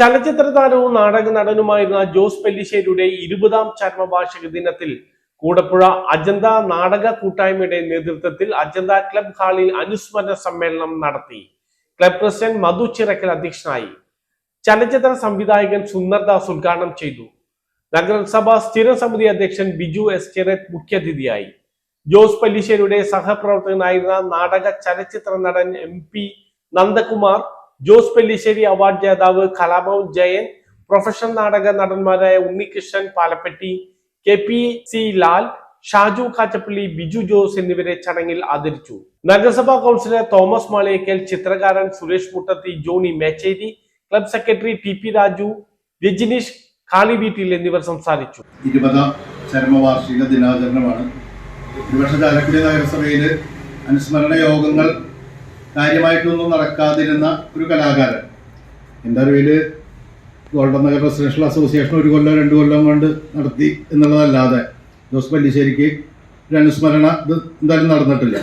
ചലച്ചിത്ര താരവും നാടക നടനുമായിരുന്ന ജോസ് പെല്ലിശ്ശേരിയുടെ ഇരുപതാം ചരമവാർഷിക ദിനത്തിൽ കൂടപ്പുഴ അജന്ത നാടക കൂട്ടായ്മയുടെ നേതൃത്വത്തിൽ അജന്ത ക്ലബ് ഹാളിൽ അനുസ്മരണ സമ്മേളനം നടത്തി. ക്ലബ് പ്രസിഡന്റ് മധു ചിറക്കൽ അധ്യക്ഷനായി. ചലച്ചിത്ര സംവിധായകൻ സുന്ദർദാസ് ഉദ്ഘാടനം ചെയ്തു. നഗരസഭാ സ്ഥിരം സമിതി അധ്യക്ഷൻ ബിജു എസ് ചിറത്ത് മുഖ്യാതിഥിയായി. ജോസ് പല്ലിശ്ശേരിയുടെ സഹപ്രവർത്തകനായിരുന്ന നാടക ചലച്ചിത്ര നടൻ M P Nandakumar Jose Pellissery award ജേതാവ് കലാഭവൻ ജയൻ പ്രൊഫഷണൽ നാടക നടന്മാരായ Unnikrishnan Palappetty K P C Lal Shaju Kachappilly Biju Jose എന്നിവരെ ചടങ്ങിൽ ആദരിച്ചു. നഗരസഭാ കൗൺസിലർ തോമസ് മാളിയേക്കൽ ചിത്രകാരൻ Suresh Muttathi Johnny Mecheri club secretary T P Raju Rajneesh കാളി വീട്ടിൽ എന്നിവർ സംസാരിച്ചു. ഇരുപതാം ചരമവാർഷിക ദിനാചരണമാണ്. ഒരുപക്ഷെ ചാലക്കുടി നഗരസഭയിൽ അനുസ്മരണ യോഗങ്ങൾ കാര്യമായിട്ടൊന്നും നടക്കാതിരുന്ന ഒരു കലാകാരൻ. എന്റെ അറിവിൽ ഗോൾഡൻ നഗർ റെസിഡൻഷ്യൽ അസോസിയേഷൻ ഒരു കൊല്ലം രണ്ട് കൊല്ലം കൊണ്ട് നടത്തി എന്നുള്ളതല്ലാതെ ജോസ് പല്ലിശ്ശേരിക്ക് ഒരു അനുസ്മരണ ഇത് എന്തായാലും നടന്നിട്ടില്ല.